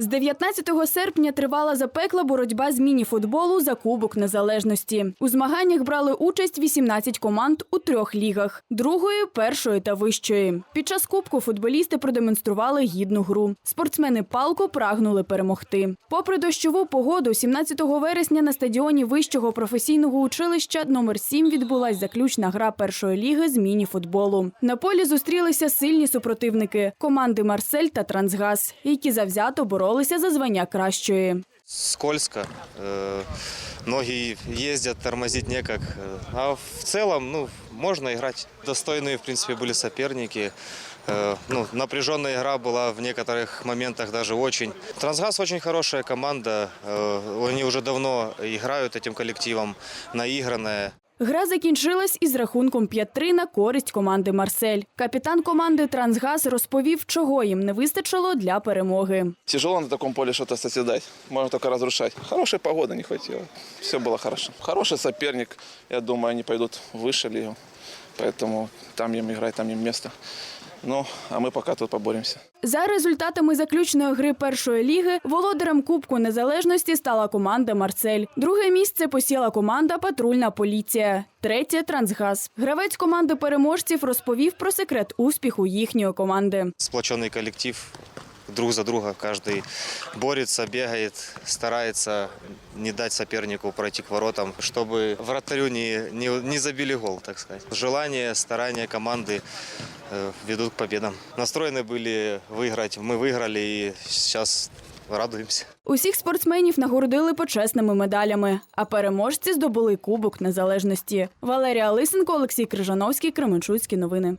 З 19 серпня тривала запекла боротьба з міні-футболу за Кубок Незалежності. У змаганнях брали участь 18 команд у трьох лігах – другої, першої та вищої. Під час Кубку футболісти продемонстрували гідну гру. Спортсмени палко прагнули перемогти. Попри дощову погоду, 17 вересня на стадіоні вищого професійного училища номер 7 відбулась заключна гра першої ліги з міні-футболу. На полі зустрілися сильні супротивники – команди «Марсель» та «Трансгаз», які завзято боролися за звання кращої. скользко, э, ноги ездят, тормозить некак. Э, А в целом, ну, можно играть. Достойные, в принципе, были соперники. Э, Ну, напряженная игра была в некоторых моментах даже очень. Трансгаз очень хорошая команда. Э, Они уже давно играют этим коллективом, наигранная. Гра закінчилась із рахунком 5-3 на користь команди «Марсель». Капітан команди «Трансгаз» розповів, чого їм не вистачило для перемоги. Тяжело на таком поле что-то созидать. Можно только разрушать. Хорошей погоды не хватило. Все было хорошо. Хороший соперник. Я думаю, они пойдут в высшую лигу. Поэтому там им играть, там им место. Ну, а мы пока тут поборемся. За результатами заключної гри першої ліги володарем Кубку Незалежності стала команда «Марсель». Друге місце посіла команда «Патрульна поліція». Третє «Трансгаз». Гравець команди переможців розповів про секрет успіху їхньої команди. Сплоченный коллектив, друг за друга каждый борется, бегает, старается не дать сопернику пройти к воротам, чтобы вратарю не, не, не забили гол, так сказать. Желание, старания команды э, ведут к победам. Настроены были выиграть, мы выиграли и сейчас радуемся. Усіх спортсменів нагородили почесними медалями, а переможці здобули Кубок Незалежності. Валерія Лисенко, Олексій Крижановський, Кременчуцькі новини.